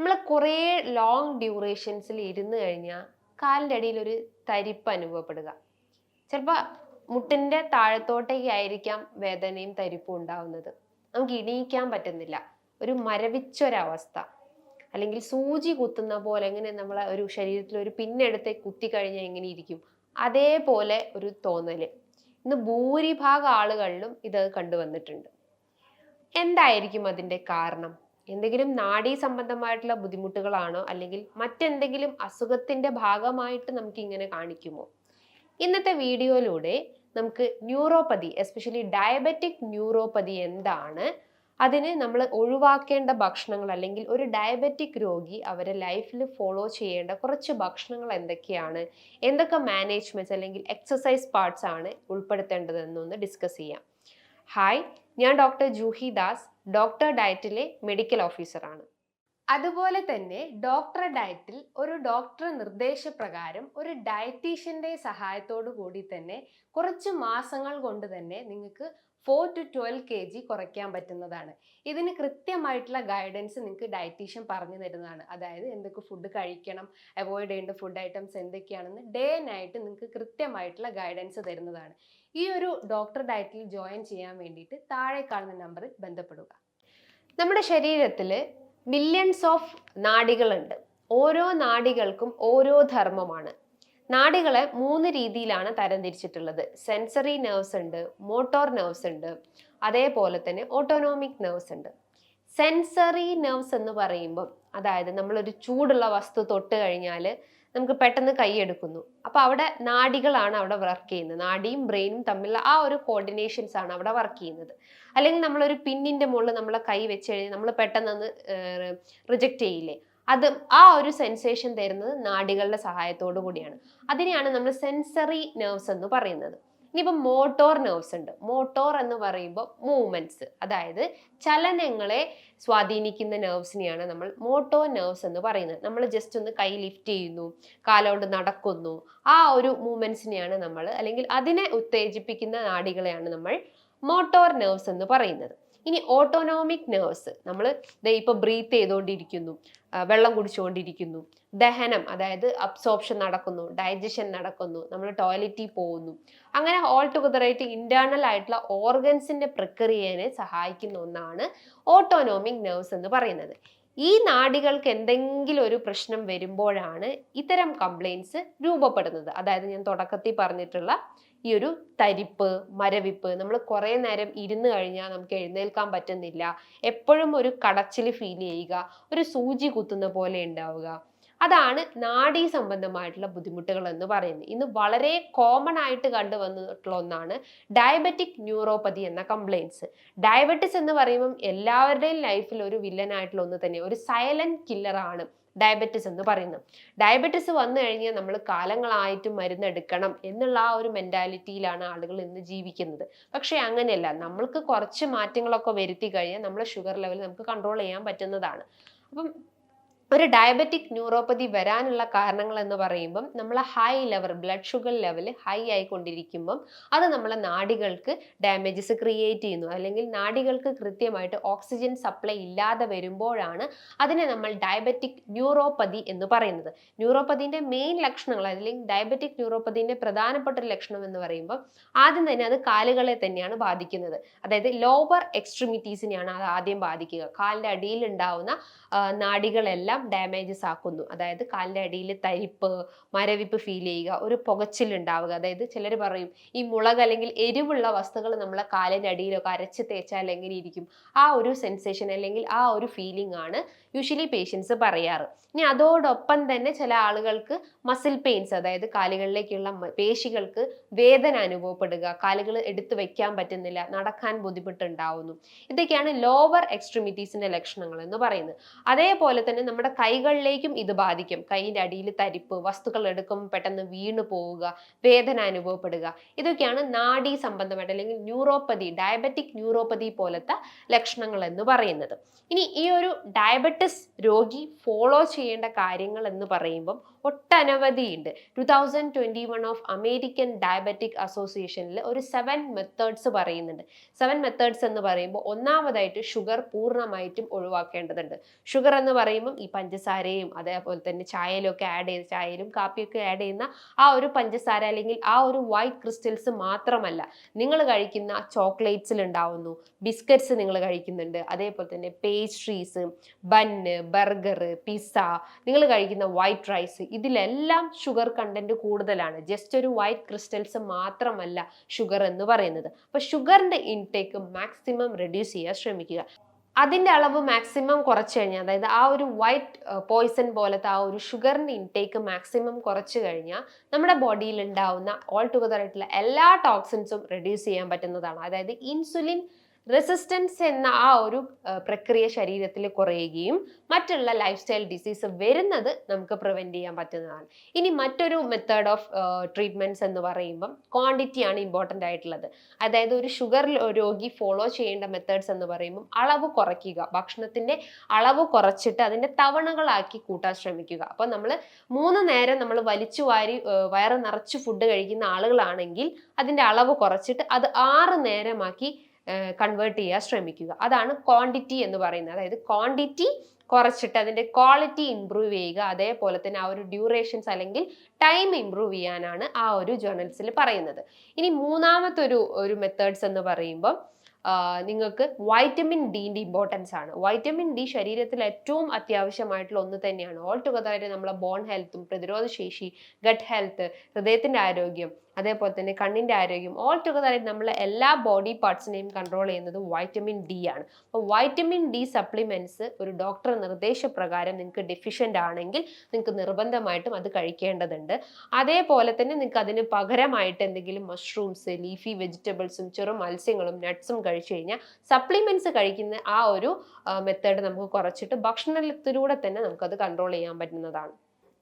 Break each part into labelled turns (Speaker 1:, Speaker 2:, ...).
Speaker 1: നമ്മൾ കുറേ ലോങ് ഡ്യൂറേഷൻസിൽ ഇരുന്ന് കഴിഞ്ഞാൽ കാലിന്റെ അടിയിൽ ഒരു തരിപ്പ് അനുഭവപ്പെടുക. ചിലപ്പോൾ മുട്ടിന്റെ താഴത്തോട്ടേക്കായിരിക്കാം വേദനയും തരിപ്പും ഉണ്ടാവുന്നത്. നമുക്ക് ഇണീക്കാൻ പറ്റുന്നില്ല. ഒരു മരവിച്ചൊരവസ്ഥ. അല്ലെങ്കിൽ സൂചി കുത്തുന്ന പോലെ എങ്ങനെ നമ്മളെ ഒരു ശരീരത്തിൽ ഒരു പിന്നെടുത്ത് കുത്തി കഴിഞ്ഞാൽ എങ്ങനെ ഇരിക്കും? അതേപോലെ ഒരു തോന്നൽ. ഇന്ന് ഭൂരിഭാഗം ആളുകളിലും ഇത് കണ്ടുവന്നിട്ടുണ്ട്. എന്തായിരിക്കും അതിന്റെ കാരണം? എന്തെങ്കിലും നാഡീ സംബന്ധമായിട്ടുള്ള ബുദ്ധിമുട്ടുകളാണോ? അല്ലെങ്കിൽ മറ്റെന്തെങ്കിലും അസുഖത്തിന്റെ ഭാഗമായിട്ട് നമുക്ക് ഇങ്ങനെ കാണിക്കുമോ? ഇന്നത്തെ വീഡിയോയിലൂടെ നമുക്ക് ന്യൂറോപ്പതി എസ്പെഷ്യലി ഡയബറ്റിക് ന്യൂറോപ്പതി എന്താണ്? അതിന് നമ്മൾ ഒഴിവാക്കേണ്ട ഭക്ഷണങ്ങൾ അല്ലെങ്കിൽ ഒരു ഡയബറ്റിക് രോഗി അവരെ ലൈഫിൽ ഫോളോ ചെയ്യേണ്ട കുറച്ച് ഭക്ഷണങ്ങൾ എന്തൊക്കെയാണ്? എന്തൊക്കെ മാനേജ്മെന്റ്സ് അല്ലെങ്കിൽ എക്സസൈസ് പാർട്സ് ആണ് ഉൾപ്പെടുത്തേണ്ടതെന്നൊന്ന് ഡിസ്കസ് ചെയ്യാം. ഹായ് ഞാൻ ഡോക്ടർ ജൂഹി ദാസ് ഡോക്ടർ ഡയറ്റിലെ മെഡിക്കൽ ഓഫീസറാണ് അതുപോലെ തന്നെ ഡോക്ടർ ഡയറ്റിൽ ഒരു ഡോക്ടർ നിർദ്ദേശപ്രകാരം ഒരു ഡയറ്റീഷ്യന്റെ സഹായത്തോടു കൂടി തന്നെ കുറച്ച് മാസങ്ങൾ കൊണ്ട് തന്നെ നിങ്ങൾക്ക് four to twelve K G കുറയ്ക്കാൻ പറ്റുന്നതാണ്. ഇതിന് കൃത്യമായിട്ടുള്ള ഗൈഡൻസ് നിങ്ങൾക്ക് ഡയറ്റീഷ്യൻ പറഞ്ഞു തരുന്നതാണ്. അതായത് എന്തൊക്കെ ഫുഡ് കഴിക്കണം അവോയ്ഡ് ചെയ്യേണ്ട ഫുഡ് ഐറ്റംസ് എന്തൊക്കെയാണെന്ന് ഡേ നൈറ്റ് നിങ്ങൾക്ക് കൃത്യമായിട്ടുള്ള ഗൈഡൻസ് തരുന്നതാണ്. ഈ ഒരു ഡോക്ടർ ഡയറ്റിൽ ജോയിൻ ചെയ്യാൻ വേണ്ടിയിട്ട് താഴെ കാണുന്ന നമ്പറിൽ ബന്ധപ്പെടുക. നമ്മുടെ ശരീരത്തിൽ മില്യൺസ് ഓഫ് നാഡികളുണ്ട് ഓരോ നാഡികൾക്കും ഓരോ ധർമ്മമാണ്. നാടികളെ മൂന്ന് രീതിയിലാണ് തരംതിരിച്ചിട്ടുള്ളത്. സെൻസറി നെർവ്സ് ഉണ്ട് മോട്ടോർ നെർവ്സ് ഉണ്ട് അതേപോലെ തന്നെ ഓട്ടോണോമിക് നെർവ്സ് ഉണ്ട്. സെൻസറി നെർവ്സ് എന്ന് പറയുമ്പോൾ അതായത് നമ്മളൊരു ചൂടുള്ള വസ്തു തൊട്ട് കഴിഞ്ഞാൽ നമുക്ക് പെട്ടെന്ന് കൈയെടുക്കുന്നു അപ്പോൾ അവിടെ നാഡികളാണ് അവിടെ വർക്ക് ചെയ്യുന്നത്. നാടിയും ബ്രെയിനും തമ്മിലുള്ള ആ ഒരു കോർഡിനേഷൻസ് ആണ് അവിടെ വർക്ക് ചെയ്യുന്നത്. അല്ലെങ്കിൽ നമ്മളൊരു പിന്നിന്റെ മുകളിൽ നമ്മളെ കൈ വെച്ച് കഴിഞ്ഞാൽ നമ്മൾ പെട്ടെന്ന് റിജക്റ്റ് ചെയ്യില്ലേ? അത് ആ ഒരു സെൻസേഷൻ തരുന്നത് നാഡികളുടെ സഹായത്തോടു കൂടിയാണ്. അതിനെയാണ് നമ്മൾ സെൻസറി നെർവ്സ് എന്ന് പറയുന്നത്. ഇനിയിപ്പോൾ മോട്ടോർ നെർവ്സ് ഉണ്ട്. മോട്ടോർ എന്ന് പറയുമ്പോൾ മൂവ്മെന്റ്സ് അതായത് ചലനങ്ങളെ സ്വാധീനിക്കുന്ന നെർവ്സിനെയാണ് നമ്മൾ മോട്ടോർ നെർവ്സ് എന്ന് പറയുന്നത്. നമ്മൾ ജസ്റ്റ് ഒന്ന് കൈ ലിഫ്റ്റ് ചെയ്യുന്നു കാലോണ്ട് നടക്കുന്നു. ആ ഒരു മൂവ്മെന്റ്സിനെയാണ് നമ്മൾ അല്ലെങ്കിൽ അതിനെ ഉത്തേജിപ്പിക്കുന്ന നാഡികളെയാണ് നമ്മൾ മോട്ടോർ നെർവ്സ് എന്ന് പറയുന്നത്. ഇനി ഓട്ടോണോമിക് നെർവ്സ് നമ്മൾ ഇപ്പോൾ ബ്രീത്ത് ചെയ്തുകൊണ്ടിരിക്കുന്നു വെള്ളം കുടിച്ചുകൊണ്ടിരിക്കുന്നു ദഹനം അതായത് അബ്സോർപ്ഷൻ നടക്കുന്നു ഡൈജഷൻ നടക്കുന്നു നമ്മൾ ടോയ്ലറ്റിൽ പോകുന്നു. അങ്ങനെ ഓൾ ടുഗദറായിട്ട് ഇന്റേണൽ ആയിട്ടുള്ള ഓർഗൻസിന്റെ പ്രക്രിയനെ സഹായിക്കുന്ന ഒന്നാണ് ഓട്ടോണോമിക് നെർവ്സ് എന്ന് പറയുന്നത്. ഈ നാടികൾക്ക് എന്തെങ്കിലും ഒരു പ്രശ്നം വരുമ്പോഴാണ് ഇത്തരം കംപ്ലൈൻസ് രൂപപ്പെടുന്നത്. അതായത് ഞാൻ തുടക്കത്തിൽ പറഞ്ഞിട്ടുള്ള ഈ ഒരു തരിപ്പ് മരവിപ്പ് നമ്മൾ കുറേ നേരം ഇരുന്ന് കഴിഞ്ഞാൽ നമുക്ക് എഴുന്നേൽക്കാൻ പറ്റുന്നില്ല. എപ്പോഴും ഒരു കടച്ചിൽ ഫീൽ ചെയ്യുക ഒരു സൂചി കുത്തുന്ന പോലെ ഉണ്ടാവുക. അതാണ് നാഡീ സംബന്ധമായിട്ടുള്ള ബുദ്ധിമുട്ടുകൾ എന്ന് പറയുന്നത്. ഇന്ന് വളരെ കോമൺ ആയിട്ട് കണ്ടുവന്നിട്ടുള്ള ഒന്നാണ് ഡയബറ്റിക് ന്യൂറോപ്പതി എന്ന കംപ്ലയിൻസ് ഡയബറ്റിസ് എന്ന് പറയുമ്പം എല്ലാവരുടെയും ലൈഫിൽ ഒരു വില്ലനായിട്ടുള്ള ഒന്ന് തന്നെ ഒരു സൈലന്റ് കില്ലറാണ് ഡയബറ്റിസ് എന്ന് പറയുന്നത് ഡയബറ്റിസ് വന്നു കഴിഞ്ഞാൽ നമ്മൾ കാലങ്ങളായിട്ട് മരുന്നെടുക്കണം എന്നുള്ള ആ ഒരു മെന്റാലിറ്റിയിലാണ് ആളുകൾ ഇന്ന് ജീവിക്കുന്നത്. പക്ഷേ അങ്ങനെയല്ല. നമ്മൾക്ക് കുറച്ച് മാറ്റങ്ങളൊക്കെ വരുത്തി കഴിഞ്ഞാൽ നമ്മുടെ ഷുഗർ ലെവൽ നമുക്ക് കൺട്രോൾ ചെയ്യാൻ പറ്റുന്നതാണ്. അപ്പം ഒരു ഡയബറ്റിക് ന്യൂറോപ്പതി വരാനുള്ള കാരണങ്ങൾ എന്ന് പറയുമ്പം നമ്മൾ high level blood sugar level high ആയിക്കൊണ്ടിരിക്കുമ്പം അത് നമ്മളെ നാഡികൾക്ക് ഡാമേജസ് ക്രിയേറ്റ് ചെയ്യുന്നു. അല്ലെങ്കിൽ നാഡികൾക്ക് കൃത്യമായിട്ട് ഓക്സിജൻ സപ്ലൈ ഇല്ലാതെ വരുമ്പോഴാണ് അതിനെ നമ്മൾ ഡയബറ്റിക് ന്യൂറോപ്പതി എന്ന് പറയുന്നത്. ന്യൂറോപ്പതിന്റെ മെയിൻ ലക്ഷണങ്ങൾ അല്ലെങ്കിൽ ഡയബറ്റിക് ന്യൂറോപ്പതിന്റെ പ്രധാനപ്പെട്ട ഒരു ലക്ഷണം എന്ന് പറയുമ്പോൾ ആദ്യം തന്നെ അത് കാലുകളെ തന്നെയാണ് ബാധിക്കുന്നത്. അതായത് ലോവർ എക്സ്ട്രിമിറ്റീസിനെയാണ് അത് ആദ്യം ബാധിക്കുക. കാലിന്റെ അടിയിൽ ഉണ്ടാവുന്ന ആ, നാഡികളെല്ലാം ഡാമേജസ് ആക്കുന്നു. അതായത് കാലിന്റെ അടിയിൽ തരിപ്പ് മരവിപ്പ് ഫീൽ ചെയ്യുക ഒരു പുകച്ചിലുണ്ടാവുക. അതായത് ചിലർ പറയും ഈ മുളക് അല്ലെങ്കിൽ എരിവുള്ള വസ്തുക്കൾ നമ്മളെ കാലിന്റെ അടിയിലൊക്കെ അരച്ച് തേച്ചാൽ എങ്ങനെ ഇരിക്കും. ആ ഒരു സെൻസേഷൻ അല്ലെങ്കിൽ ആ ഒരു ഫീലിംഗ് ആണ് യൂഷ്വലി പേഷ്യൻസ് പറയാറ്. ഇനി അതോടൊപ്പം തന്നെ ചില ആളുകൾക്ക് മസിൽ പെയിൻസ് അതായത് കാലുകളിലേക്കുള്ള പേശികൾക്ക് വേദന അനുഭവപ്പെടുക കാലുകൾ എടുത്തു വെക്കാൻ പറ്റുന്നില്ല നടക്കാൻ ബുദ്ധിമുട്ടുണ്ടാവുന്നു. ഇതൊക്കെയാണ് ലോവർ എക്സ്ട്രിമിറ്റീസിന്റെ ലക്ഷണങ്ങൾ എന്ന് പറയുന്നത്. അതേപോലെ തന്നെ നമ്മുടെ കൈകളിലേക്കും ഇത് ബാധിക്കും. കൈയിന്റെ അടിയിൽ തരിപ്പ് വസ്തുക്കൾ എടുക്കുമ്പോൾ പെട്ടെന്ന് വീണു പോവുക വേദന അനുഭവപ്പെടുക. ഇതൊക്കെയാണ് നാഡീ സംബന്ധമായിട്ട് അല്ലെങ്കിൽ ന്യൂറോപ്പതി ഡയബറ്റിക് ന്യൂറോപ്പതി പോലത്തെ ലക്ഷണങ്ങൾ എന്ന് പറയുന്നത്. ഇനി ഈ ഒരു ഡയബറ്റിസ് രോഗി ഫോളോ ചെയ്യേണ്ട കാര്യങ്ങൾ എന്ന് പറയുമ്പം ഒട്ടനവധി ഉണ്ട് two thousand twenty one of American diabetic അസോസിയേഷനിൽ ഒരു സെവൻ മെത്തേഡ്സ് പറയുന്നുണ്ട്. സെവൻ മെത്തേഡ്സ് എന്ന് പറയുമ്പോൾ ഒന്നാമതായിട്ട് ഷുഗർ പൂർണമായിട്ടും ഒഴിവാക്കേണ്ടതുണ്ട്. ഷുഗർ എന്ന് പറയുമ്പം ഈ പഞ്ചസാരയും അതേപോലെ തന്നെ ചായയിലൊക്കെ ആഡ് ചെയ്ത് ചായയിലും കാപ്പിയൊക്കെ ആഡ് ചെയ്യുന്ന ആ ഒരു പഞ്ചസാര അല്ലെങ്കിൽ ആ ഒരു വൈറ്റ് ക്രിസ്റ്റൽസ് മാത്രമല്ല നിങ്ങൾ കഴിക്കുന്ന ചോക്ലേറ്റ്സിൽ ഉണ്ടാവുന്നു ബിസ്ക്കറ്റ്സ് നിങ്ങൾ കഴിക്കുന്നുണ്ട് അതേപോലെ തന്നെ പേസ്ട്രീസ് ബന്ന് ബർഗർ പിസ്സ നിങ്ങൾ കഴിക്കുന്ന വൈറ്റ് റൈസ് ഇതിലെല്ലാം ഷുഗർ കണ്ടന്റ് കൂടുതലാണ്. ജസ്റ്റ് ഒരു വൈറ്റ് ക്രിസ്റ്റൽസ് മാത്രമല്ല ഷുഗർ എന്ന് പറയുന്നത്. അപ്പോൾ ഷുഗറിന്റെ ഇൻടേക്ക് മാക്സിമം റെഡ്യൂസ് ചെയ്യാൻ ശ്രമിക്കുക. അതിന്റെ അളവ് മാക്സിമം കുറച്ച് കഴിഞ്ഞാൽ അതായത് ആ ഒരു വൈറ്റ് പോയിസൺ പോലത്തെ ആ ഒരു ഷുഗറിന്റെ ഇൻടേക്ക് മാക്സിമം കുറച്ച് കഴിഞ്ഞാൽ നമ്മുടെ ബോഡിയിൽ ഉണ്ടാവുന്ന ഓൾ ടുഗദർ ആയിട്ടുള്ള എല്ലാ ടോക്സിൻസും റെഡ്യൂസ് ചെയ്യാൻ പറ്റുന്നതാണ്. അതായത് ഇൻസുലിൻ റെസിസ്റ്റൻസ് എന്ന ആ ഒരു പ്രക്രിയ ശരീരത്തിൽ കുറയുകയും മറ്റുള്ള ലൈഫ് സ്റ്റൈൽ ഡിസീസ് വരുന്നത് നമുക്ക് പ്രിവെന്റ് ചെയ്യാൻ പറ്റുന്നതാണ്. ഇനി മറ്റൊരു മെത്തേഡ് ഓഫ് ട്രീറ്റ്മെന്റ്സ് എന്ന് പറയുമ്പം ക്വാണ്ടിറ്റി ആണ് ഇമ്പോർട്ടന്റ് ആയിട്ടുള്ളത്. അതായത് ഒരു ഷുഗർ രോഗി ഫോളോ ചെയ്യേണ്ട മെത്തേഡ്സ് എന്ന് പറയുമ്പം അളവ് കുറയ്ക്കുക ഭക്ഷണത്തിന്റെ അളവ് കുറച്ചിട്ട് അതിന്റെ തവണകളാക്കി കൂട്ടാൻ ശ്രമിക്കുക. അപ്പോൾ നമ്മൾ മൂന്ന് നേരം നമ്മൾ വലിച്ചു വാരി വയറ് നിറച്ച് ഫുഡ് കഴിക്കുന്ന ആളുകളാണെങ്കിൽ അതിന്റെ അളവ് കുറച്ചിട്ട് അത് ആറ് നേരമാക്കി കൺവേർട്ട് ചെയ്യാൻ ശ്രമിക്കുക. അതാണ് ക്വാണ്ടിറ്റി എന്ന് പറയുന്നത്. അതായത് ക്വാണ്ടിറ്റി കുറച്ചിട്ട് അതിന്റെ ക്വാളിറ്റി ഇമ്പ്രൂവ് ചെയ്യുക. അതേപോലെ തന്നെ ആ ഒരു ഡ്യൂറേഷൻസ് അല്ലെങ്കിൽ ടൈം ഇമ്പ്രൂവ് ചെയ്യാനാണ് ആ ഒരു ജേർണൽസിൽ പറയുന്നത്. ഇനി മൂന്നാമത്തെ ഒരു ഒരു മെത്തേഡ്സ് എന്ന് പറയുമ്പോൾ നിങ്ങൾക്ക് വൈറ്റമിൻ ഡിന്റെ ഇമ്പോർട്ടൻസ് ആണ്. വൈറ്റമിൻ ഡി ശരീരത്തിൽ ഏറ്റവും അത്യാവശ്യമായിട്ടുള്ള ഒന്ന് തന്നെയാണ്. ഓൾ ടുഗദർ നമ്മളെ ബോൺ ഹെൽത്തും പ്രതിരോധശേഷി ഗട്ട് ഹെൽത്ത് ഹൃദയത്തിന്റെ ആരോഗ്യം അതേപോലെ തന്നെ കണ്ണിന്റെ ആരോഗ്യം. ഓൾ ടുഗദർ നമ്മളെ എല്ലാ ബോഡി പാർട്സിനെയും കൺട്രോൾ ചെയ്യുന്നത് വൈറ്റമിൻ ഡി ആണ്. അപ്പോൾ വൈറ്റമിൻ ഡി സപ്ലിമെന്റ്സ് ഒരു ഡോക്ടർ നിർദ്ദേശപ്രകാരം നിങ്ങൾക്ക് ഡെഫിഷ്യന്റ് ആണെങ്കിൽ നിങ്ങൾക്ക് നിർബന്ധമായിട്ടും അത് കഴിക്കേണ്ടതുണ്ട്. അതേപോലെ തന്നെ നിങ്ങൾക്ക് അതിന് പകരമായിട്ട് എന്തെങ്കിലും മഷ്റൂംസ് ലീഫി വെജിറ്റബിൾസും ചെറു മത്സ്യങ്ങളും നട്ട്സും കഴിച്ചു കഴിഞ്ഞാൽ സപ്ലിമെന്റ്സ് കഴിക്കുന്ന ആ ഒരു മെത്തേഡ് നമുക്ക് കുറച്ചിട്ട് ഭക്ഷണത്തിലൂടെ തന്നെ നമുക്കത് കൺട്രോൾ ചെയ്യാൻ പറ്റുന്നതാണ്.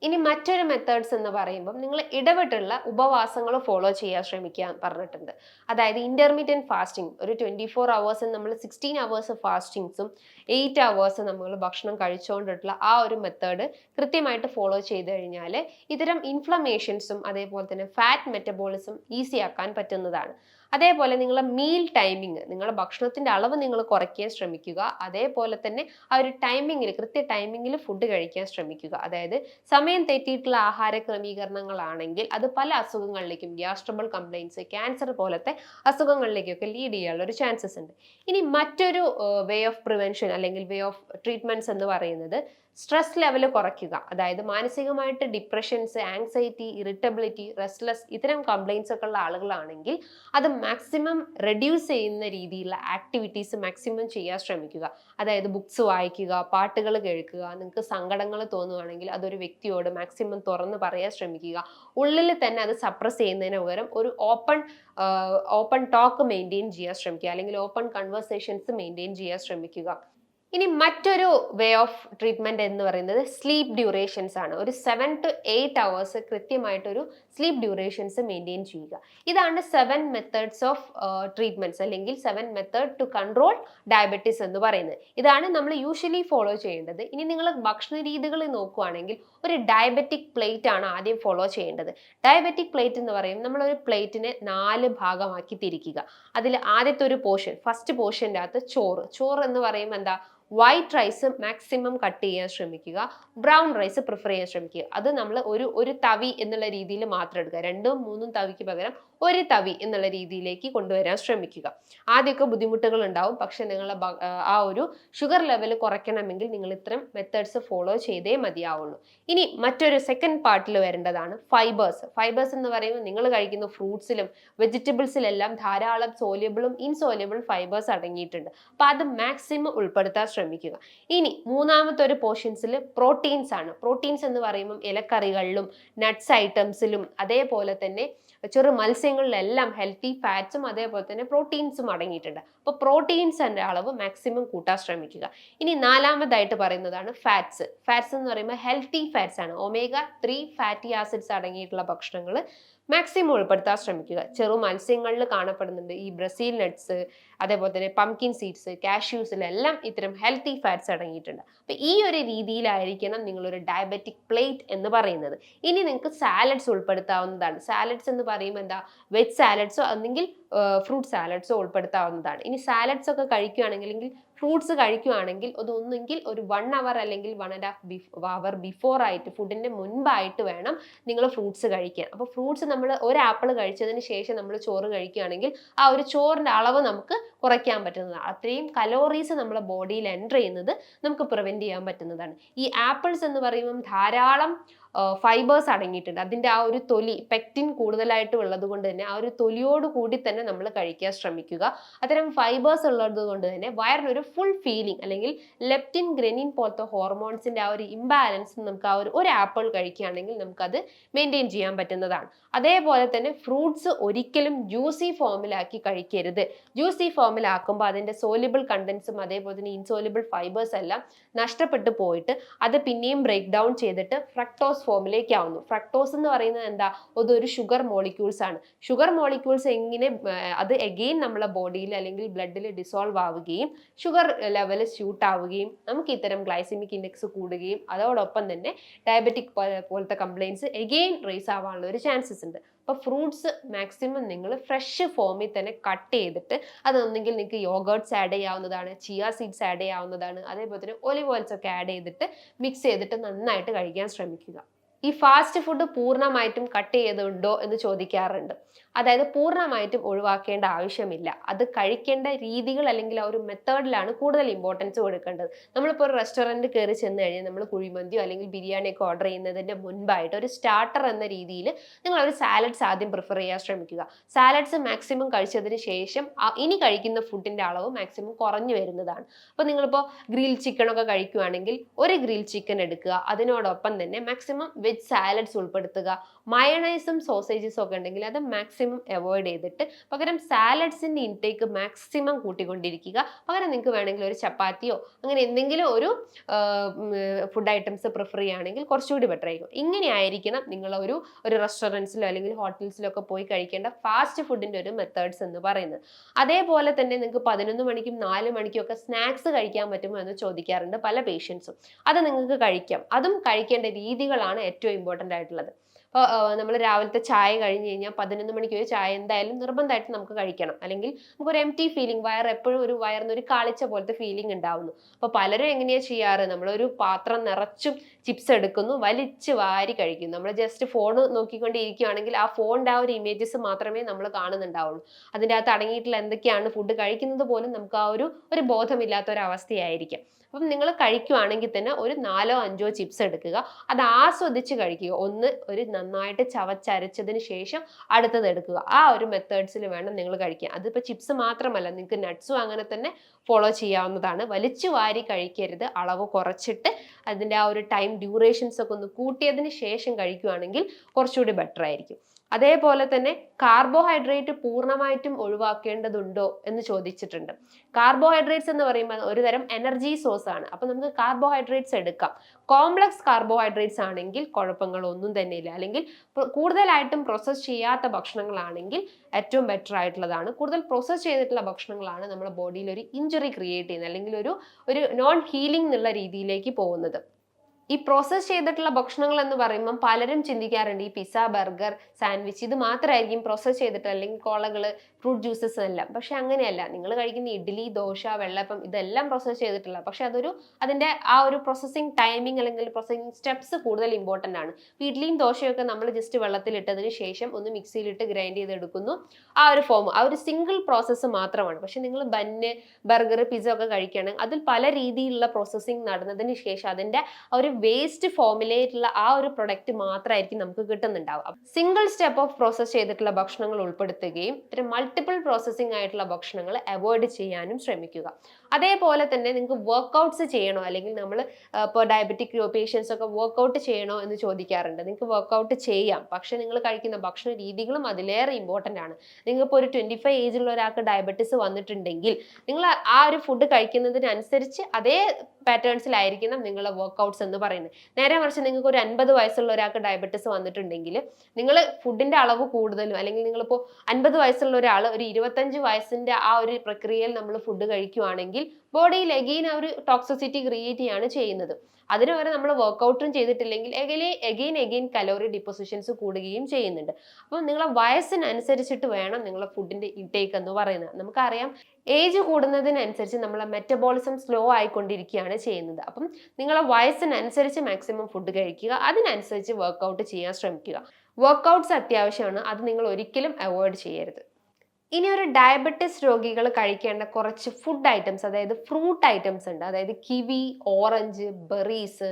Speaker 1: ഇനി മറ്റൊരു മെത്തേഡ്സ് എന്ന് പറയുമ്പോൾ നിങ്ങൾ ഇടവിട്ടുള്ള ഉപവാസങ്ങൾ ഫോളോ ചെയ്യാൻ ശ്രമിക്കാൻ പറഞ്ഞിട്ടുണ്ട്. അതായത് ഇന്റർമീഡിയൻ ഫാസ്റ്റിംഗ് ഒരു ട്വന്റി ഫോർ അവേഴ്സ് നമ്മൾ സിക്സ്റ്റീൻ അവേഴ്സ് ഫാസ്റ്റിങ്സും എയ്റ്റ് അവേഴ്സ് നമ്മൾ ഭക്ഷണം കഴിച്ചുകൊണ്ടിട്ടുള്ള ആ ഒരു മെത്തേഡ് കൃത്യമായിട്ട് ഫോളോ ചെയ്ത് കഴിഞ്ഞാൽ ഇത്തരം ഇൻഫ്ലമേഷൻസും അതേപോലെ തന്നെ ഫാറ്റ് മെറ്റബോളിസം ഈസിയാക്കാൻ പറ്റുന്നതാണ്. അതേപോലെ നിങ്ങളെ മീൽ ടൈമിങ് നിങ്ങളുടെ ഭക്ഷണത്തിന്റെ അളവ് നിങ്ങൾ കുറയ്ക്കാൻ ശ്രമിക്കുക. അതേപോലെ തന്നെ ആ ഒരു ടൈമിങ്ങിൽ കൃത്യ ടൈമിങ്ങിൽ ഫുഡ് കഴിക്കാൻ ശ്രമിക്കുക. അതായത് സമയം തെറ്റിയിട്ടുള്ള ആഹാര ക്രമീകരണങ്ങളാണെങ്കിൽ അത് പല അസുഖങ്ങളിലേക്കും ഗ്യാസ്ട്രബിൾ കംപ്ലൈൻസ് ക്യാൻസർ പോലത്തെ അസുഖങ്ങളിലേക്കൊക്കെ ലീഡ് ചെയ്യാനുള്ള ഒരു ചാൻസസ് ഉണ്ട്. ഇനി മറ്റൊരു വേ ഓഫ് പ്രിവെൻഷൻ അല്ലെങ്കിൽ വേ ഓഫ് ട്രീറ്റ്മെന്റ്സ് എന്ന് പറയുന്നത് സ്ട്രെസ് ലെവൽ കുറയ്ക്കുക. അതായത് മാനസികമായിട്ട് ഡിപ്രഷൻസ് ആങ്സൈറ്റി ഇറിറ്റബിലിറ്റി റെസ്റ്റ്ലെസ് ഇത്തരം കംപ്ലൈൻസ് ഒക്കെ ഉള്ള ആളുകളാണെങ്കിൽ അത് മാക്സിമം റെഡ്യൂസ് ചെയ്യുന്ന രീതിയിലുള്ള ആക്ടിവിറ്റീസ് മാക്സിമം ചെയ്യാൻ ശ്രമിക്കുക. അതായത് ബുക്സ് വായിക്കുക പാട്ടുകൾ കേൾക്കുക നിങ്ങൾക്ക് സങ്കടങ്ങൾ തോന്നുകയാണെങ്കിൽ അതൊരു വ്യക്തിയോട് മാക്സിമം തുറന്ന് പറയാൻ ശ്രമിക്കുക. ഉള്ളിൽ തന്നെ അത് സപ്രസ് ചെയ്യുന്നതിന് പകരം ഒരു ഓപ്പൺ ഓപ്പൺ ടോക്ക് മെയിന്റെയിൻ ചെയ്യാൻ ശ്രമിക്കുക. അല്ലെങ്കിൽ ഓപ്പൺ കൺവേഴ്സേഷൻസ് മെയിന്റെയിൻ ചെയ്യാൻ ശ്രമിക്കുക. ഇനി മറ്റൊരു വേ ഓഫ് ട്രീറ്റ്മെന്റ് എന്ന് പറയുന്നത് സ്ലീപ്പ് ഡ്യൂറേഷൻസ് ആണ്. ഒരു സെവൻ ടു എയ്റ്റ് അവേഴ്സ് കൃത്യമായിട്ടൊരു സ്ലീപ്പ് ഡ്യൂറേഷൻസ് മെയിന്റെയിൻ ചെയ്യുക. ഇതാണ് സെവൻ മെത്തേഡ്സ് ഓഫ് ട്രീറ്റ്മെന്റ്സ് അല്ലെങ്കിൽ seven method to control diabetes എന്ന് പറയുന്നത്. ഇതാണ് നമ്മൾ യൂഷ്വലി ഫോളോ ചെയ്യേണ്ടത്. ഇനി നിങ്ങൾ ഭക്ഷണ രീതികൾ നോക്കുകയാണെങ്കിൽ ഒരു ഡയബറ്റിക് പ്ലേറ്റ് ആണ് ആദ്യം ഫോളോ ചെയ്യേണ്ടത്. ഡയബറ്റിക് പ്ലേറ്റ് എന്ന് പറയും നമ്മൾ ഒരു പ്ലേറ്റിനെ നാല് ഭാഗമാക്കി തിരിക്കുക. അതിൽ ആദ്യത്തെ ഒരു പോർഷൻ ഫസ്റ്റ് പോർഷന്റെ അകത്ത് ചോറ്. ചോറ് എന്ന് പറയുമ്പോൾ എന്താ? വൈറ്റ് റൈസ് മാക്സിമം കട്ട് ചെയ്യാൻ ശ്രമിക്കുക. ബ്രൗൺ റൈസ് പ്രിഫർ ചെയ്യാൻ ശ്രമിക്കുക. അത് നമ്മൾ ഒരു ഒരു തവി എന്നുള്ള രീതിയിൽ മാത്രം എടുക്കുക. രണ്ടും മൂന്നും തവിക്ക് പകരം ഒരു തവി എന്നുള്ള രീതിയിലേക്ക് കൊണ്ടുവരാൻ ശ്രമിക്കുക. ആദ്യമൊക്കെ ബുദ്ധിമുട്ടുകൾ ഉണ്ടാവും പക്ഷെ നിങ്ങളെ ആ ഒരു ഷുഗർ ലെവൽ കുറയ്ക്കണമെങ്കിൽ നിങ്ങൾ ഇത്തരം മെത്തേഡ്സ് ഫോളോ ചെയ്തേ മതിയാവുള്ളൂ. ഇനി മറ്റൊരു സെക്കൻഡ് പാർട്ടിൽ വരേണ്ടതാണ് ഫൈബേഴ്സ് ഫൈബേഴ്സ് എന്ന് പറയുമ്പോൾ നിങ്ങൾ കഴിക്കുന്ന ഫ്രൂട്ട്സിലും വെജിറ്റബിൾസിലെല്ലാം ധാരാളം സോലിയബിളും ഇൻസോലിയബിൾ ഫൈബേഴ്സ് അടങ്ങിയിട്ടുണ്ട്. അപ്പൊ അത് മാക്സിമം ഉൾപ്പെടുത്താൻ ശ്രമിക്കുക. ഇനി മൂന്നാമത്തെ ഒരു പോർഷൻസിൽ പ്രോട്ടീൻസ് ആണ്. പ്രോട്ടീൻസ് എന്ന് പറയുമ്പോൾ ഇലക്കറികളിലും നട്ട്സ് ഐറ്റംസിലും അതേപോലെ തന്നെ ചെറു മത്സ്യങ്ങളിലെല്ലാം ഹെൽത്തി ഫാറ്റ്സും അതേപോലെ തന്നെ പ്രോട്ടീൻസും അടങ്ങിയിട്ടുണ്ട്. അപ്പോൾ പ്രോട്ടീൻസിന്റെ അളവ് മാക്സിമം കൂട്ടാൻ ശ്രമിക്കുക. ഇനി നാലാമതായിട്ട് പറയുന്നതാണ് ഫാറ്റ്സ് ഫാറ്റ്സ് എന്ന് പറയുമ്പോൾ ഹെൽത്തി ഫാറ്റ്സ് ആണ്. ഒമേഗ ത്രീ ഫാറ്റി ആസിഡ്സ് അടങ്ങിയിട്ടുള്ള ഭക്ഷണങ്ങൾ മാക്സിമം ഉൾപ്പെടുത്താൻ ശ്രമിക്കുക. ചെറു മത്സ്യങ്ങളിൽ കാണപ്പെടുന്നുണ്ട് ഈ ബ്രസീൽ നട്ട്സ് അതേപോലെ തന്നെ പംകിൻ സീഡ്സ് കാഷ്യൂസിലെല്ലാം ഇത്തരം ഹെൽത്തി ഫാറ്റ്സ് അടങ്ങിയിട്ടുണ്ട്. അപ്പോൾ ഈ ഒരു രീതിയിലായിരിക്കണം നിങ്ങളൊരു ഡയബറ്റിക് പ്ലേറ്റ് എന്ന് പറയുന്നത്. ഇനി നിങ്ങൾക്ക് സാലഡ്സ് ഉൾപ്പെടുത്താവുന്നതാണ്. സാലഡ്സ് എന്ന് പറയുമ്പോൾ എന്താ? വെജ് സാലഡ്സോ അല്ലെങ്കിൽ ഫ്രൂട്ട് സാലഡ്സോ ഉൾപ്പെടുത്താവുന്നതാണ്. ഇനി സാലഡ്സ് ഒക്കെ കഴിക്കുകയാണെങ്കിൽ ഫ്രൂട്ട്സ് കഴിക്കുകയാണെങ്കിൽ അതൊന്നെങ്കിൽ ഒരു വൺ അവർ അല്ലെങ്കിൽ one and half hour before ആയിട്ട് ഫുഡിന്റെ മുൻപായിട്ട് വേണം നിങ്ങൾ ഫ്രൂട്ട്സ് കഴിക്കാൻ. അപ്പോൾ ഫ്രൂട്ട്സ് നമ്മൾ ഒരു ആപ്പിൾ കഴിച്ചതിന് ശേഷം നമ്മൾ ചോറ് കഴിക്കുകയാണെങ്കിൽ ആ ഒരു ചോറിന്റെ അളവ് നമുക്ക് കുറയ്ക്കാൻ പറ്റുന്നതാണ്. അത്രയും കലോറീസ് നമ്മുടെ ബോഡിയിൽ എന്റർ ചെയ്യുന്നത് നമുക്ക് പ്രിവെന്റ് ചെയ്യാൻ പറ്റുന്നതാണ്. ഈ ആപ്പിൾസ് എന്ന് പറയുമ്പം ധാരാളം ഫൈബേഴ്സ് അടങ്ങിയിട്ടുണ്ട്. അതിന്റെ ആ ഒരു തൊലി പെക്റ്റിൻ കൂടുതലായിട്ട് ഉള്ളത് കൊണ്ട് തന്നെ ആ ഒരു തൊലിയോട് കൂടി തന്നെ നമ്മൾ കഴിക്കാൻ ശ്രമിക്കുക. അത്തരം ഫൈബേഴ്സ് ഉള്ളത് കൊണ്ട് തന്നെ വയറിനൊരു ഫുൾ ഫീലിംഗ് അല്ലെങ്കിൽ ലെപ്റ്റിൻ ഗ്രെനിൻ പോലത്തെ ഹോർമോൺസിന്റെ ആ ഒരു ഇംബാലൻസ് നമുക്ക് ആ ഒരു ഒരു ആപ്പിൾ കഴിക്കുകയാണെങ്കിൽ നമുക്കത് മെയിന്റെയിൻ ചെയ്യാൻ പറ്റുന്നതാണ്. അതേപോലെ തന്നെ ഫ്രൂട്ട്സ് ഒരിക്കലും ജ്യൂസി ഫോമിലാക്കി കഴിക്കരുത്. ജ്യൂസി ഫോമിലാക്കുമ്പോൾ അതിന്റെ സോലിബിൾ കണ്ടൻസും അതേപോലെ തന്നെ ഇൻസോലിബിൾ ഫൈബേഴ്സ് എല്ലാം നഷ്ടപ്പെട്ടു പോയിട്ട് അത് പിന്നെയും ബ്രേക്ക് ഡൗൺ ചെയ്തിട്ട് ഫ്രക്ടോസ് ഫോമിലേക്ക് ആവുന്നു ഫ്രക്ടോസ് എന്ന് പറയുന്നത് എന്താ? അതൊരു ഷുഗർ മോളിക്യൂൾസ് ആണ്. ഷുഗർ മോളിക്യൂൾസ് എങ്ങനെ അത് എഗെയിൻ നമ്മളെ ബോഡിയിൽ അല്ലെങ്കിൽ ബ്ലഡിൽ ഡിസോൾവ് ആവുകയും ഷുഗർ ലെവൽ ഷൂട്ട് ആവുകയും നമുക്ക് ഇത്തരം ഗ്ലൈസിമിക് ഇൻഡെക്സ് കൂടുകയും അതോടൊപ്പം തന്നെ ഡയബറ്റിക് പോലത്തെ കംപ്ലയിൻസ് എഗെയിൻ റേസ് ആവാനുള്ള ഒരു ചാൻസസ് ഉണ്ട്. അപ്പോൾ ഫ്രൂട്ട്സ് മാക്സിമം നിങ്ങൾ ഫ്രഷ് ഫോമിൽ തന്നെ കട്ട് ചെയ്തിട്ട് അതൊന്നെങ്കിൽ നിങ്ങൾക്ക് യോഗേർട്സ് ആഡ് ചെയ്യാവുന്നതാണ് ചിയ സീഡ്സ് ആഡ് ചെയ്യാവുന്നതാണ് അതേപോലെ തന്നെ ഒലിവ് ഓയിൽസ് ഒക്കെ ആഡ് ചെയ്തിട്ട് മിക്സ് ചെയ്തിട്ട് നന്നായിട്ട് കഴിക്കാൻ ശ്രമിക്കുക. ഈ ഫാസ്റ്റ് ഫുഡ് പൂർണമായിട്ടും കട്ട് ചെയ്തുണ്ടോ എന്ന് ചോദിക്കാറുണ്ട്. അതായത് പൂർണമായിട്ടും ഒഴിവാക്കേണ്ട ആവശ്യമില്ല. അത് കഴിക്കേണ്ട രീതികൾ അല്ലെങ്കിൽ ആ ഒരു മെത്തേഡിലാണ് കൂടുതൽ ഇമ്പോർട്ടൻസ് കൊടുക്കേണ്ടത്. നമ്മളിപ്പോൾ ഒരു റെസ്റ്റോറന്റ് കയറി ചെന്ന് കഴിഞ്ഞാൽ നമ്മൾ കുഴിമന്തിയോ അല്ലെങ്കിൽ ബിരിയാണിയൊക്കെ ഓർഡർ ചെയ്യുന്നതിന്റെ മുൻപായിട്ട് ഒരു സ്റ്റാർട്ടർ എന്ന രീതിയിൽ നിങ്ങൾ ഒരു സാലഡ്സ് ആദ്യം പ്രിഫർ ചെയ്യാൻ ശ്രമിക്കുക. സാലഡ്സ് മാക്സിമം കഴിച്ചതിന് ശേഷം ഇനി കഴിക്കുന്ന ഫുഡിന്റെ അളവ് മാക്സിമം കുറഞ്ഞു വരുന്നതാണ്. അപ്പോൾ നിങ്ങളിപ്പോൾ ഗ്രിൽ ചിക്കനൊക്കെ കഴിക്കുകയാണെങ്കിൽ ഒരു ഗ്രിൽ ചിക്കൻ എടുക്കുക. അതിനോടൊപ്പം തന്നെ മാക്സിമം വെജ് സാലഡ്സ് ഉൾപ്പെടുത്തുക. മയണൈസും സോസേജസും ഒക്കെ ഉണ്ടെങ്കിൽ അത് മാക്സിമം അവോയ്ഡ് ചെയ്തിട്ട് പകരം സാലഡ്സിന്റെ ഇൻടേക്ക് മാക്സിമം കൂട്ടിക്കൊണ്ടിരിക്കുക. പകരം നിങ്ങൾക്ക് വേണമെങ്കിൽ ഒരു ചപ്പാത്തിയോ അങ്ങനെ എന്തെങ്കിലും ഒരു ഫുഡ് ഐറ്റംസ് പ്രിഫർ ചെയ്യുകയാണെങ്കിൽ കുറച്ചുകൂടി ബെറ്റർ ആയിരിക്കും. ഇങ്ങനെ ആയിരിക്കണം നിങ്ങൾ ഒരു ഒരു റെസ്റ്റോറന്റ്സിലോ അല്ലെങ്കിൽ ഹോട്ടൽസിലോ ഒക്കെ പോയി കഴിക്കേണ്ട ഫാസ്റ്റ് ഫുഡിന്റെ ഒരു മെത്തേഡ്സ് എന്ന് പറയുന്നത്. അതേപോലെ തന്നെ നിങ്ങൾക്ക് പതിനൊന്ന് മണിക്കും നാല് മണിക്കും ഒക്കെ സ്നാക്സ് കഴിക്കാൻ പറ്റുമോ എന്ന് ചോദിക്കാറുണ്ട് പല പേഷ്യൻസും അത് നിങ്ങൾക്ക് കഴിക്കാം. അതും കഴിക്കേണ്ട രീതികളാണ് ഏറ്റവും ഇമ്പോർട്ടന്റ് ആയിട്ടുള്ളത്. അപ്പോൾ നമ്മൾ രാവിലത്തെ ചായ കഴിഞ്ഞ് കഴിഞ്ഞാൽ പതിനൊന്ന് മണിക്ക് ഒരു ചായ എന്തായാലും നിർബന്ധമായിട്ട് നമുക്ക് കഴിക്കണം. അല്ലെങ്കിൽ നമുക്കൊരു എം ടി ഫീലിംഗ് വയർ എപ്പോഴും ഒരു വയറിന് ഒരു കാളിച്ച പോലത്തെ ഫീലിംഗ് ഉണ്ടാവുന്നു. അപ്പോൾ പലരും എങ്ങനെയാണ് ചെയ്യാറ്? നമ്മളൊരു പാത്രം നിറച്ചും ചിപ്സ് എടുക്കുന്നു വലിച്ച് വാരി കഴിക്കുന്നു. നമ്മൾ ജസ്റ്റ് ഫോൺ നോക്കിക്കൊണ്ടിരിക്കുകയാണെങ്കിൽ ആ ഫോണിന്റെ ആ ഒരു ഇമേജസ് മാത്രമേ നമ്മൾ കാണുന്നുണ്ടാവുള്ളൂ. അതിന്റെ അകത്ത് അടങ്ങിയിട്ടുള്ള എന്തൊക്കെയാണ് ഫുഡ് കഴിക്കുന്നത് പോലും നമുക്ക് ആ ഒരു ഒരു ബോധമില്ലാത്ത ഒരു അവസ്ഥയായിരിക്കും. അപ്പം നിങ്ങൾ കഴിക്കുവാണെങ്കിൽ തന്നെ ഒരു നാലോ അഞ്ചോ ചിപ്സ് എടുക്കുക. അത് ആസ്വദിച്ച് കഴിക്കുക. ഒന്ന് ഒരു നന്നായിട്ട് ചവച്ചരച്ചതിന് ശേഷം അടുത്തത് എടുക്കുക. ആ ഒരു മെത്തേഡ്സിൽ വേണം നിങ്ങൾ കഴിക്കുക അതിപ്പോൾ ചിപ്സ് മാത്രമല്ല നിങ്ങൾക്ക് നട്ട്സും അങ്ങനെ തന്നെ ഫോളോ ചെയ്യാവുന്നതാണ്. വലിച്ചു വാരി കഴിക്കരുത്. അളവ് കുറച്ചിട്ട് അതിന്റെ ആ ഒരു ടൈം ഡ്യൂറേഷൻസ് ഒക്കെ ഒന്ന് കൂട്ടിയതിന് ശേഷം കഴിക്കുകയാണെങ്കിൽ കുറച്ചുകൂടി ബെറ്റർ ആയിരിക്കും. അതേപോലെ തന്നെ കാർബോഹൈഡ്രേറ്റ് പൂർണമായിട്ടും ഒഴിവാക്കേണ്ടതുണ്ടോ എന്ന് ചോദിച്ചിട്ടുണ്ട്. കാർബോഹൈഡ്രേറ്റ്സ് എന്ന് പറയുമ്പോൾ ഒരു തരം എനർജി സോഴ്സ് ആണ്. അപ്പൊ നമുക്ക് കാർബോഹൈഡ്രേറ്റ്സ് എടുക്കാം. കോംപ്ലക്സ് കാർബോഹൈഡ്രേറ്റ്സ് ആണെങ്കിൽ കുഴപ്പങ്ങളൊന്നും തന്നെ ഇല്ല അല്ലെങ്കിൽ കൂടുതലായിട്ടും പ്രോസസ്സ് ചെയ്യാത്ത ഭക്ഷണങ്ങളാണെങ്കിൽ ഏറ്റവും ബെറ്റർ ആയിട്ടുള്ളതാണ്. കൂടുതൽ പ്രോസസ്സ് ചെയ്തിട്ടുള്ള ഭക്ഷണങ്ങളാണ് നമ്മുടെ ബോഡിയിൽ ഒരു ഇഞ്ചുറി ക്രിയേറ്റ് ചെയ്യുന്നത്. അല്ലെങ്കിൽ ഒരു ഒരു നോൺ ഹീലിംഗ് എന്നുള്ള രീതിയിലേക്ക് പോകുന്നത്. ഈ പ്രോസസ്സ് ചെയ്തിട്ടുള്ള ഭക്ഷണങ്ങൾ എന്ന് പറയുമ്പം പലരും ചിന്തിക്കാറുണ്ട്. ഈ പിസ്സ ബർഗർ സാൻഡ്വിച്ച് ഇത് മാത്രമായിരിക്കും പ്രോസസ്സ് ചെയ്തിട്ട് അല്ലെങ്കിൽ കോളകൾ ഫ്രൂട്ട് ജ്യൂസസ് എല്ലാം. പക്ഷെ അങ്ങനെയല്ല. നിങ്ങൾ കഴിക്കുന്ന ഇഡ്ഡലി ദോശ വെള്ളപ്പം ഇതെല്ലാം പ്രോസസ്സ് ചെയ്തിട്ടുള്ള. പക്ഷെ അതൊരു അതിന്റെ ആ ഒരു പ്രോസസ്സിങ് ടൈമിംഗ് അല്ലെങ്കിൽ പ്രോസസ്സിങ് സ്റ്റെപ്സ് കൂടുതൽ ഇമ്പോർട്ടന്റ് ആണ്. ഇഡ്ഡലിയും ദോശയൊക്കെ നമ്മൾ ജസ്റ്റ് വെള്ളത്തിലിട്ടതിന് ശേഷം ഒന്ന് മിക്സിയിലിട്ട് ഗ്രൈൻഡ് ചെയ്തെടുക്കുന്നു. ആ ഒരു ഫോം ആ ഒരു സിംഗിൾ പ്രോസസ്സ് മാത്രമാണ്. പക്ഷെ നിങ്ങൾ ബന്ന് ബർഗർ പിസ്സ ഒക്കെ കഴിക്കുകയാണെങ്കിൽ അതിൽ പല രീതിയിലുള്ള പ്രോസസ്സിങ് നടന്നതിന് ശേഷം അതിന്റെ ഒരു വേസ്റ്റ് ഫോമിലേറ്റുള്ള ആ ഒരു പ്രൊഡക്റ്റ് മാത്രമായിരിക്കും നമുക്ക് കിട്ടുന്നുണ്ടാവുക. സിംഗിൾ സ്റ്റെപ്പ് ഓഫ് പ്രോസസ് ചെയ്തിട്ടുള്ള ഭക്ഷണങ്ങൾ ഉൾപ്പെടുത്തുകയും ഇത്തരം മൾട്ടിപ്പിൾ പ്രോസസ്സിംഗ് ആയിട്ടുള്ള ഭക്ഷണങ്ങൾ അവോയ്ഡ് ചെയ്യാനും ശ്രമിക്കുക. അതേപോലെ തന്നെ നിങ്ങൾക്ക് വർക്കൗട്ട്സ് ചെയ്യണോ? അല്ലെങ്കിൽ നമ്മൾ ഇപ്പോൾ ഡയബറ്റിക് പേഷ്യൻസ് ഒക്കെ വർക്കൗട്ട് ചെയ്യണോ എന്ന് ചോദിക്കാറുണ്ട്. നിങ്ങൾക്ക് വർക്കൗട്ട് ചെയ്യാം. പക്ഷെ നിങ്ങൾ കഴിക്കുന്ന ഭക്ഷണ രീതികളും അതിലേറെ ഇമ്പോർട്ടന്റ് ആണ്. നിങ്ങൾക്കിപ്പോൾ ഒരു ട്വന്റി ഫൈവ് ഏജിലുള്ള ഒരാൾക്ക് ഡയബറ്റിസ് വന്നിട്ടുണ്ടെങ്കിൽ നിങ്ങൾ ആ ഒരു ഫുഡ് കഴിക്കുന്നതിനനുസരിച്ച് അതേ പാറ്റേൺസിലായിരിക്കണം നിങ്ങളുടെ വർക്കൗട്ട്സ് എന്ന് പറയുന്നത്. നേരെ മറിച്ച് നിങ്ങൾക്ക് ഒരു അൻപത് വയസ്സുള്ള ഒരാൾക്ക് ഡയബറ്റിസ് വന്നിട്ടുണ്ടെങ്കിൽ നിങ്ങൾ ഫുഡിന്റെ അളവ് കൂടുതലും അല്ലെങ്കിൽ നിങ്ങളിപ്പോൾ അൻപത് വയസ്സുള്ള ഒരാൾ ഒരു ഇരുപത്തഞ്ച് വയസ്സിന്റെ ആ ഒരു പ്രക്രിയയിൽ നമ്മൾ ഫുഡ് കഴിക്കുവാണെങ്കിൽ ചെയ്യുകയാണെങ്കിൽ ബോഡിയിൽ എഗെയിൻ ആ ഒരു ടോക്സിസിറ്റി ക്രിയേറ്റ് ചെയ്യാണ് ചെയ്യുന്നത്. അതിന് പകരം നമ്മൾ വർക്കൗട്ടും ചെയ്തിട്ടില്ലെങ്കിൽ again again again calorie depositions കൂടുകയും ചെയ്യുന്നുണ്ട്. അപ്പം നിങ്ങളെ വയസ്സിനനുസരിച്ചിട്ട് വേണം നിങ്ങളെ ഫുഡിന്റെ ഇൻടേക്ക് എന്ന് പറയുന്നത്. നമുക്കറിയാം ഏജ് കൂടുന്നതിനനുസരിച്ച് നമ്മളെ മെറ്റബോളിസം സ്ലോ ആയിക്കൊണ്ടിരിക്കുകയാണ് ചെയ്യുന്നത്. അപ്പം നിങ്ങളെ വയസ്സിനനുസരിച്ച് മാക്സിമം ഫുഡ് കഴിക്കുക. അതിനനുസരിച്ച് വർക്കൗട്ട് ചെയ്യാൻ ശ്രമിക്കുക. വർക്കൗട്ട്സ് അത്യാവശ്യമാണ്. അത് നിങ്ങൾ ഒരിക്കലും അവോയ്ഡ് ചെയ്യരുത്. ഇനി ഒരു ഡയബറ്റിസ് രോഗികൾ കഴിക്കേണ്ട കുറച്ച് ഫുഡ് ഐറ്റംസ് അതായത് ഫ്രൂട്ട് ഐറ്റംസ് ഉണ്ട്. അതായത് kiwi orange berries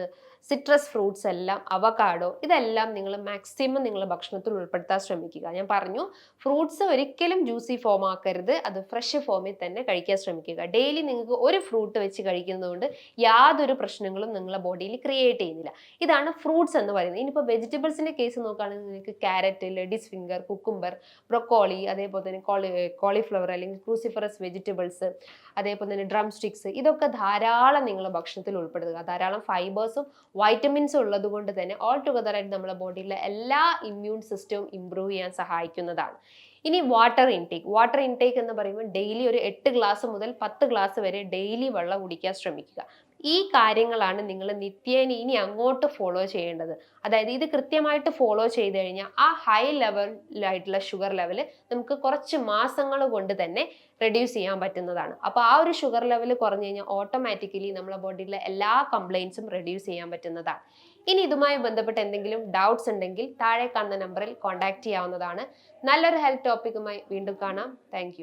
Speaker 1: citrus fruits എല്ലാം അവക്കാഡോ ഇതെല്ലാം നിങ്ങൾ മാക്സിമം നിങ്ങൾ ഭക്ഷണത്തിൽ ഉൾപ്പെടുത്താൻ ശ്രമിക്കുക. ഞാൻ പറഞ്ഞു ഫ്രൂട്ട്സ് ഒരിക്കലും ജ്യൂസി ഫോം ആക്കരുത്. അത് ഫ്രഷ് ഫോമിൽ തന്നെ കഴിക്കാൻ ശ്രമിക്കുക. ഡെയിലി നിങ്ങൾക്ക് ഒരു ഫ്രൂട്ട് വെച്ച് കഴിക്കുന്നതുകൊണ്ട് യാതൊരു പ്രശ്നങ്ങളും നിങ്ങളുടെ ബോഡിയിൽ ക്രിയേറ്റ് ചെയ്യുന്നില്ല. ഇതാണ് ഫ്രൂട്ട്സ് എന്ന് പറയുന്നത്. ഇനിയിപ്പോൾ വെജിറ്റബിൾസിന്റെ കേസ് നോക്കുകയാണെങ്കിൽ നിങ്ങൾക്ക് carrot ladies finger cucumber broccoli അതേപോലെ തന്നെ കോളി കോളിഫ്ലവർ അല്ലെങ്കിൽ ക്രൂസിഫറസ് വെജിറ്റബിൾസ് അതേപോലെ തന്നെ ഡ്രം സ്റ്റിക്സ് ഇതൊക്കെ ധാരാളം നിങ്ങൾ ഭക്ഷണത്തിൽ ഉൾപ്പെടുത്തുക. ധാരാളം ഫൈബേഴ്സും വൈറ്റമിൻസും ഉള്ളത് കൊണ്ട് തന്നെ ഓൾ ടുഗദർ ആയിട്ട് നമ്മുടെ ബോഡിയിലെ എല്ലാ ഇമ്മ്യൂൺ സിസ്റ്റവും ഇമ്പ്രൂവ് ചെയ്യാൻ സഹായിക്കുന്നതാണ്. ഇനി വാട്ടർ ഇൻടേക്ക് വാട്ടർ ഇൻടേക്ക് എന്ന് പറയുമ്പോൾ ഡെയിലി ഒരു എട്ട് ഗ്ലാസ് മുതൽ പത്ത് ഗ്ലാസ് വരെ ഡെയിലി വെള്ളം കുടിക്കാൻ ശ്രമിക്കുക. ഈ കാര്യങ്ങളാണ് നിങ്ങൾ നിത്യേന ഇനി അങ്ങോട്ട് ഫോളോ ചെയ്യേണ്ടത്. അതായത് ഇത് കൃത്യമായിട്ട് ഫോളോ ചെയ്ത് കഴിഞ്ഞാൽ ആ ഹൈ ലെവലിലായിട്ടുള്ള ഷുഗർ ലെവൽ നമുക്ക് കുറച്ച് മാസങ്ങൾ കൊണ്ട് തന്നെ റെഡ്യൂസ് ചെയ്യാൻ പറ്റുന്നതാണ്. അപ്പോൾ ആ ഒരു ഷുഗർ ലെവൽ കുറഞ്ഞു കഴിഞ്ഞാൽ ഓട്ടോമാറ്റിക്കലി നമ്മുടെ ബോഡിയിലെ എല്ലാ കംപ്ലയിൻസും റെഡ്യൂസ് ചെയ്യാൻ പറ്റുന്നതാണ്. ഇനി ഇതുമായി ബന്ധപ്പെട്ട് എന്തെങ്കിലും ഡൗട്ട്സ് ഉണ്ടെങ്കിൽ താഴെ കാണുന്ന നമ്പറിൽ കോൺടാക്ട് ചെയ്യാവുന്നതാണ്. നല്ലൊരു ഹെൽത്ത് ടോപ്പിക്കുമായി വീണ്ടും കാണാം. താങ്ക്